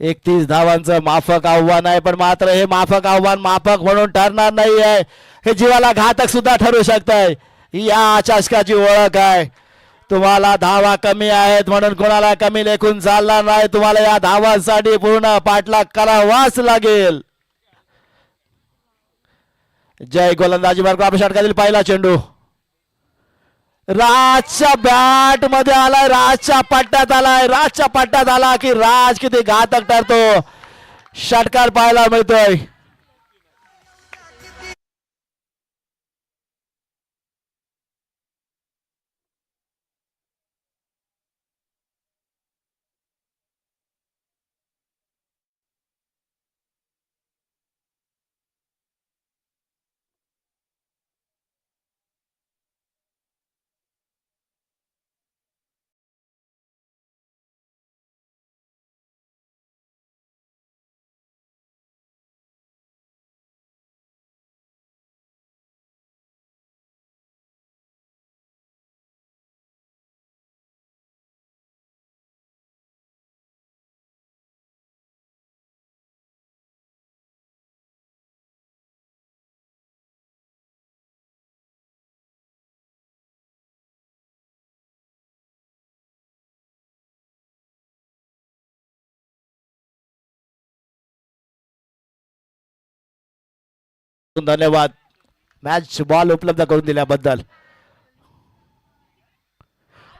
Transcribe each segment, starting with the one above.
एकतीस धावांचं माफक आव्हान आहे पण मात्र हे माफक आव्हान माफक म्हणून ठरणार नाही आहे. हे जीवाला घातक सुद्धा ठरू शकत आहे या चषकाची ओळख आहे. तुम्हाला धावा कमी आहेत म्हणून कोणाला कमी लेखून चालणार नाही. तुम्हाला या धावांसाठी पूर्ण पाठलाग करावाच लागेल. जय गोलंदाजी मार्ग आपल्या षटकातील पहिला चेंडू. राजच्या बॅटमध्ये आलाय राजच्या पट्ट्यात आलाय राजच्या पट्ट्यात आला की राज किती घातक ठरतो. षटकार पाहायला मिळतोय. धन्यवाद. मॅच बॉल उपलब्ध करून दिल्याबद्दल.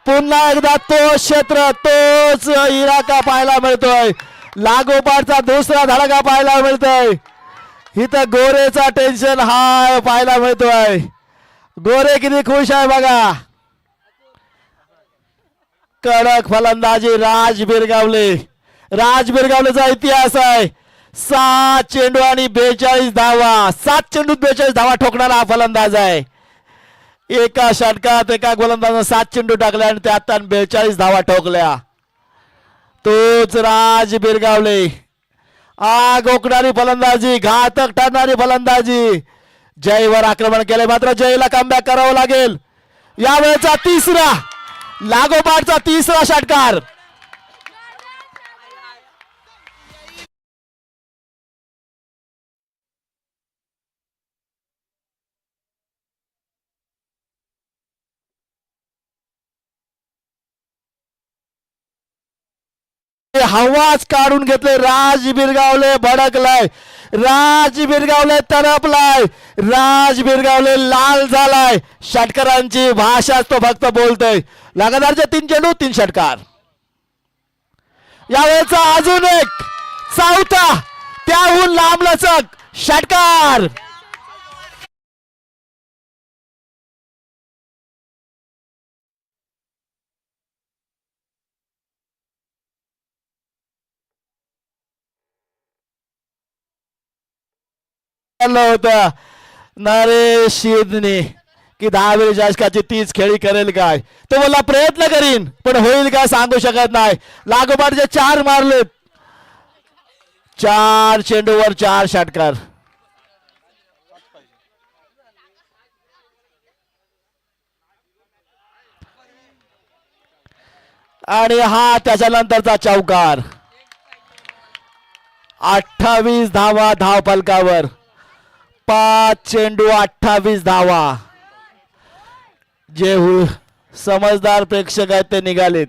पुन्हा एकदा तो क्षेत्र तोच इलाका पाहायला मिळतोय. लागोपाठचा दुसरा धडका पाहायला मिळतोय. इथं गोरेचा टेन्शन हाय पाहायला मिळतोय. गोरे किती खुश आहे बघा. कडक फलंदाजी राज बिरगावले. राज बिरगावलेचा इतिहास आहे. सात चेंडू आणि बेचाळीस धावा. सात चेंडूत बेचाळीस धावा ठोकणारा हा फलंदाज आहे. एका षटकात एका गोलंदाजानं सात चेंडू टाकल्या आणि त्यात बेचाळीस धावा ठोकल्या. तोच राज बिरगावले. आग ओकणारी फलंदाजी घातक ठरणारी फलंदाजी. जयवर आक्रमण केले मात्र जयला कमबॅक करावं लागेल. यावेळेचा तिसरा लागोपाठचा तिसरा षटकार. हवाच काढून घेतले राज बिरगावले भडकलाय. राज बिरगावले तरपलाय राज बिरगावले लाल झालाय. षटकारांची भाषाच तो फक्त बोलतोय. लगातारचे तीन चेंडू तीन षटकार. यावेळेचा अजून एक चौथा त्याहून लांबलचक षटकार. होतं. नरेश शिदने की दहावी शासकाची तीच खेळी करेल काय? तो मला प्रयत्न करीन पण होईल काय सांगू शकत नाही. लागोपाठचे चार मारलेत चार चेंडूवर चार षटकार आणि हा त्याच्यानंतरचा चौकार. अठ्ठावीस धावा धाव फलकावर. पाच चेंडू अठ्ठावीस धावा. जे हु- समजदार प्रेक्षक आहेत ते निघालेत.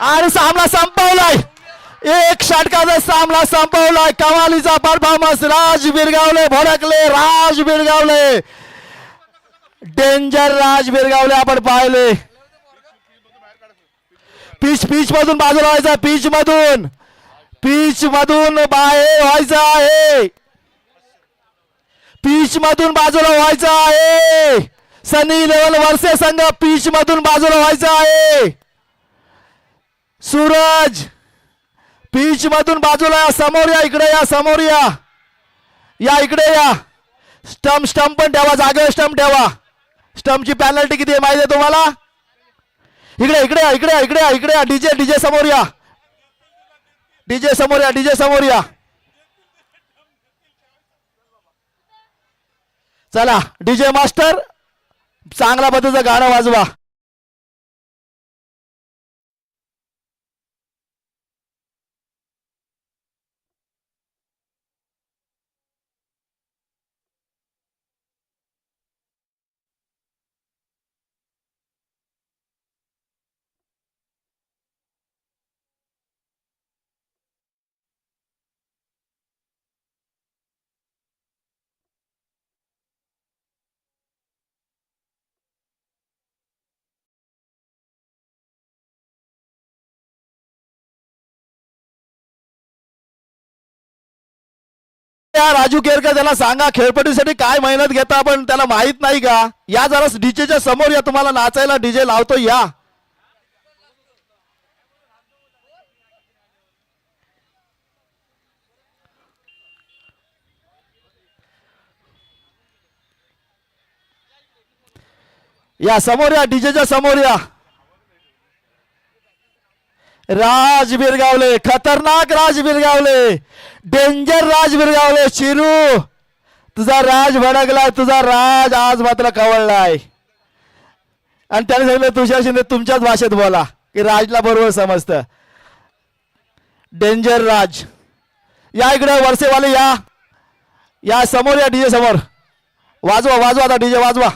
आणि सामना संपवलाय. एक षटकाचा सामना संपवलाय. कवालीचा परफॉर्मन्स राज बिरगावले भडकले राज बिरगावले. डेंजर राज बिरगावले आपण पाहिले. पिच पीच मधून बाजूला व्हायचा पीच मधून. पीच मधून बाहेर व्हायचं आहे. पीच मधून बाजूला व्हायचं आहे. सनी लेवल वर्षे संघ पीच मधून बाजूला व्हायचं आहे. सूरज पीच मधून बाजूला या समोर या इकडे या समोर या. या इकडे या. स्टंप स्टंप पण ठेवा जागेवर स्टंप ठेवा. स्टंपची पॅनल्टी किती आहे माहिती आहे तुम्हाला? इकडे इकडे या, इकडे या, इकडे या, इकडे डीजे डीजे समोर या. डीजे समोर या डीजे समोर या. चला डीजे मास्टर चांगल्या पद्धतीचं गाणं वाजवा. राजू केरकर त्याला सांगा खेळपट्टीसाठी काय मेहनत घेता पण त्याला माहीत नाही का? या जरा डीजेच्या समोर या तुम्हाला नाचायला डीजे लावतो या. या समोर या डीजेच्या समोर या. राज बिरगावले खतरनाक राज बिरगावले. डेंजर राज बिरगावले चिरू तुझा राज भडकलाय तुझा राज आज मात्र कवळलाय. आणि त्याने सांगितलं तुषार शिंदे तुमच्याच भाषेत बोला की राजला बरोबर समजतं. डेंजर राज. या इकडे वरसेवाले या. या समोर या डीजे समोर. वाजवा वाजवा आता डीजे वाजवा.